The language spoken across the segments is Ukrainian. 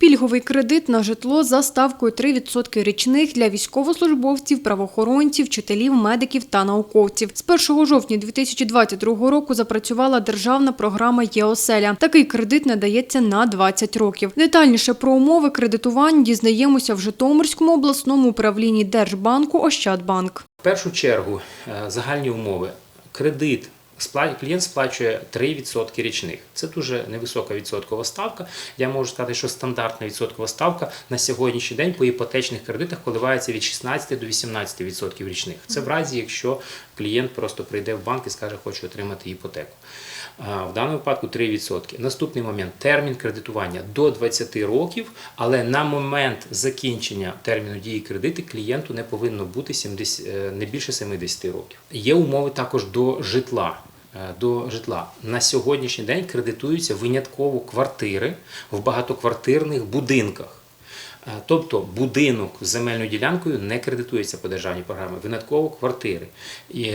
Пільговий кредит на житло за ставкою 3% річних для військовослужбовців, правоохоронців, вчителів, медиків та науковців. З 1 жовтня 2022 року запрацювала державна програма «Єоселя». Такий кредит надається на 20 років. Детальніше про умови кредитування дізнаємося в Житомирському обласному управлінні Держбанку Ощадбанк. В першу чергу е, загальні умови. Кредит клієнт сплачує 3% річних. Це дуже невисока відсоткова ставка. Я можу сказати, що стандартна відсоткова ставка на сьогоднішній день по іпотечних кредитах коливається від 16 до 18% річних. Це в разі, якщо клієнт просто прийде в банк і скаже, хочу отримати іпотеку. В даному випадку 3%. Наступний момент термін кредитування до 20 років, але на момент закінчення терміну дії кредиту клієнту не повинно бути 70, е, не більше 70 років. Є умови також до житла. Е, До житла на сьогоднішній день кредитуються винятково квартири в багатоквартирних будинках. Е, Тобто будинок з земельною ділянкою не кредитується по державній програмі, винятково квартири. І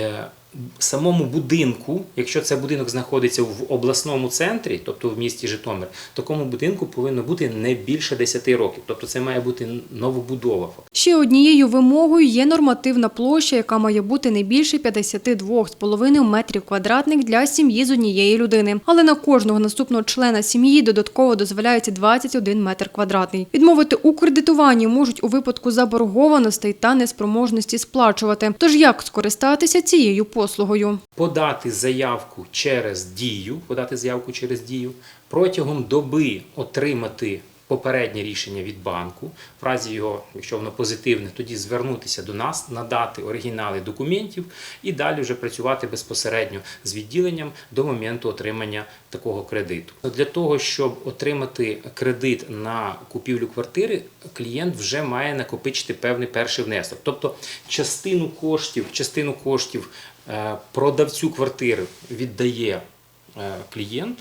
самому будинку, якщо це будинок знаходиться в обласному центрі, тобто в місті Житомир, такому будинку повинно бути не більше 10 років. Тобто це має бути новобудова. Ще однією вимогою є нормативна площа, яка має бути не більше 52,5 метрів квадратних для сім'ї з однієї людини. Але на кожного наступного члена сім'ї додатково дозволяється 21 метр квадратний. Відмовити у кредитуванні можуть у випадку заборгованостей та неспроможності сплачувати. Тож як скористатися цією послугою? Подати заявку через дію, подати заявку через дію, протягом доби отримати попереднє рішення від банку. В разі його, якщо воно позитивне, тоді звернутися до нас, надати оригінали документів і далі вже працювати безпосередньо з відділенням до моменту отримання такого кредиту. Для того, щоб отримати кредит на купівлю квартири, клієнт вже має накопичити певний перший внесок. Тобто частину коштів, частину коштів е, продавцю квартири віддає е, клієнт.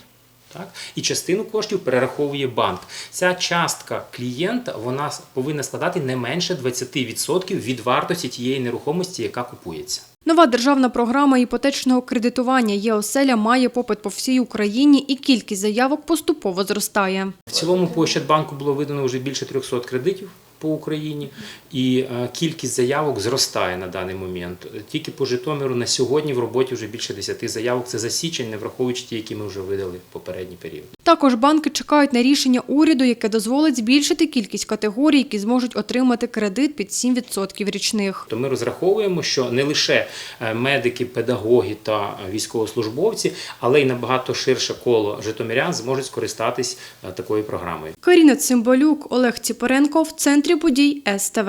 Так, і частину коштів перераховує банк. Ця частка клієнта вона повинна складати не менше 20% від вартості тієї нерухомості, яка купується. Нова державна програма іпотечного кредитування «Єоселя» має попит по всій Україні і кількість заявок поступово зростає. В цілому по Ощадбанку було видано вже більше 300 кредитів по Україні, і е, кількість заявок зростає на даний момент. Тільки по Житомиру на сьогодні в роботі вже більше 10 заявок. Це за січень, не враховуючи ті, які ми вже видали в попередній період. Також банки чекають на рішення уряду, яке дозволить збільшити кількість категорій, які зможуть отримати кредит під 7% річних. То ми розраховуємо, що не лише е, медики, педагоги та військовослужбовці, але й набагато ширше коло житомирян зможуть скористатись е, такою програмою. Каріна Цимбалюк, Олег Ціпоренко в центрі подій СТВ.